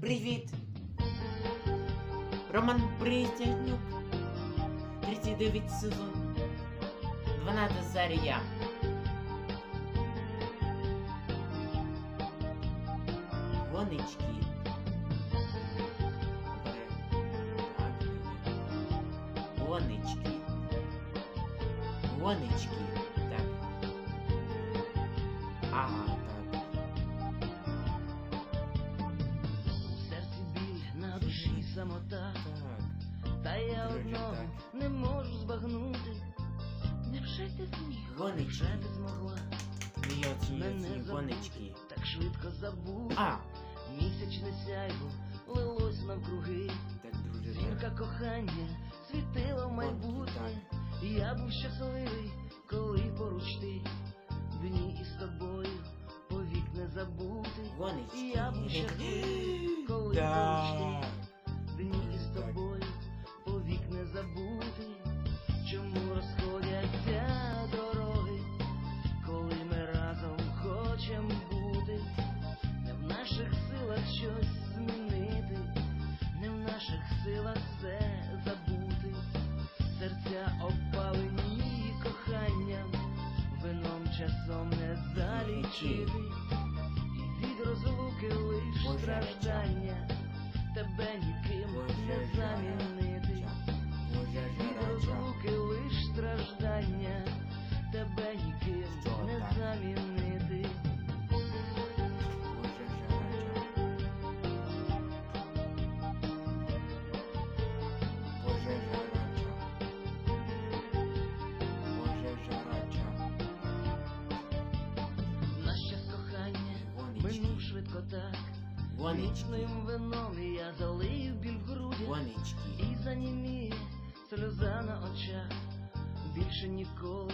Привіт! Роман Притягнюк. 39 сезон. 12 серія. Гонечки. Гонечки. Так. Ага, так. У серці біль, на душі самота, Так. та я одного не можу збагнути. Невже ти зміг? Гоночки. Невже ти змогла мене забути? гонечки. Так швидко забути. А! Місячне сяйво лилось навкруги. Так, друже, Зірка кохання світила в майбутнє. Я був щасливий, коли поруч ти. Дні із тобою повік не забути. Я був щасливий, коли часом не залічити. І від розлуки лиш страждання, тебе ніким не замінити. Швидко так. Гонечки. Нічним вином я залив біль в грудях Гонечки. і заніміє сльоза на очах. Більше ніколи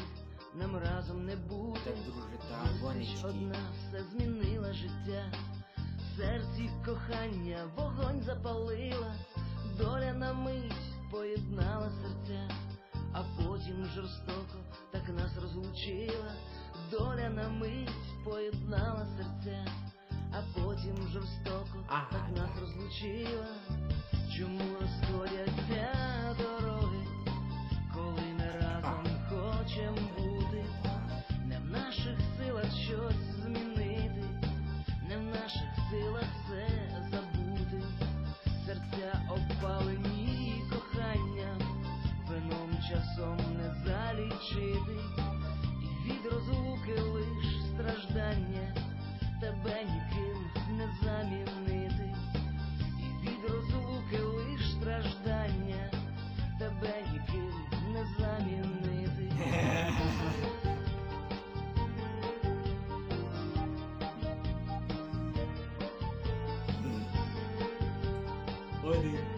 нам разом не буде. Так, друже, так, Зустріч одна все змінила життя. В серці кохання вогонь запалила, доля на мить поєднала серця, а потім жорстоко так нас розлучила, доля на мить поєднала серця, а потім жорстоко Ага. так нас розлучила. Чому розходяться Oily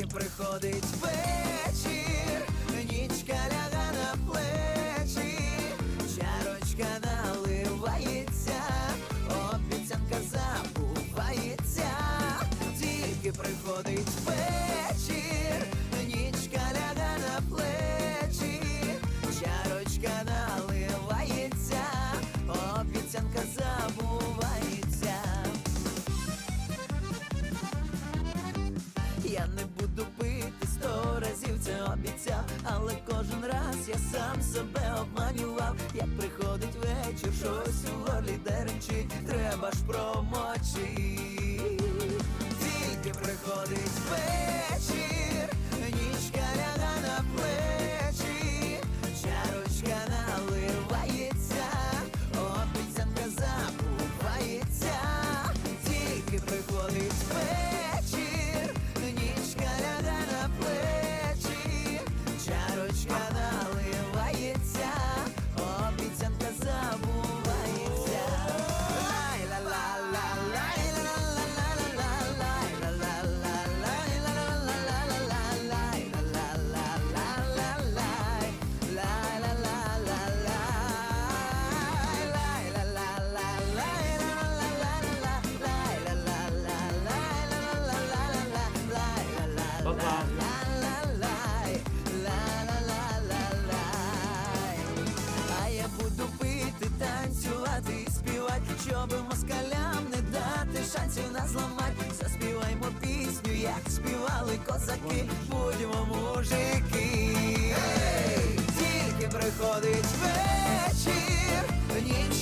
Тільки приходить вечір, нічка я сам себе обманював, я при. Співали козаки, будьмо мужики. Ей! Тільки приходить вечір, нічка